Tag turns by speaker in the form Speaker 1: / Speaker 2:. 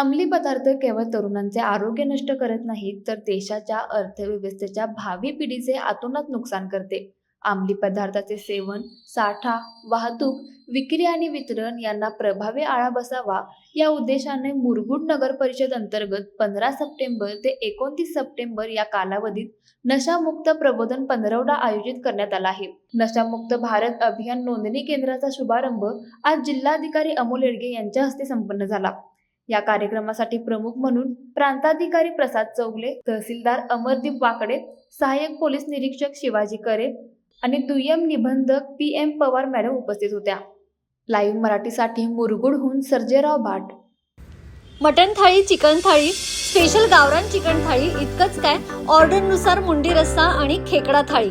Speaker 1: अंमली पदार्थ केवळ तरुणांचे आरोग्य नष्ट करत नाहीत तर देशाच्या अर्थव्यवस्थेच्या भावी पिढीचे आतोनात नुकसान करते. अंमली पदार्थाचे सेवन साठा वाहतूक विक्री आणि वितरण यांना प्रभावी आळा बसावा या उद्देशाने मुरगुड नगर परिषद अंतर्गत पंधरा सप्टेंबर ते एकोणतीस सप्टेंबर या कालावधीत नशामुक्त प्रबोधन पंधरवडा आयोजित करण्यात आला आहे. नशामुक्त भारत अभियान नोंदणी केंद्राचा शुभारंभ आज जिल्हाधिकारी अमोल येडगे यांच्या हस्ते संपन्न झाला. या कार्यक्रमासाठी प्रमुख म्हणून प्रांताधिकारी प्रसाद चौगले तहसीलदार अमरदीप वाकडे सहाय्यक पोलीस निरीक्षक शिवाजी करे आणि दुय्यम निबंधक पी एम पवार मॅडम उपस्थित होत्या. लाईव्ह मराठीसाठी मुरगुडहून Sarjerao Bhat.
Speaker 2: Mutton thali chicken thali special गावरान चिकन थाळी इतकंच काय? ऑर्डरनुसार मुंडी रस्सा आणि खेकडा थाळी.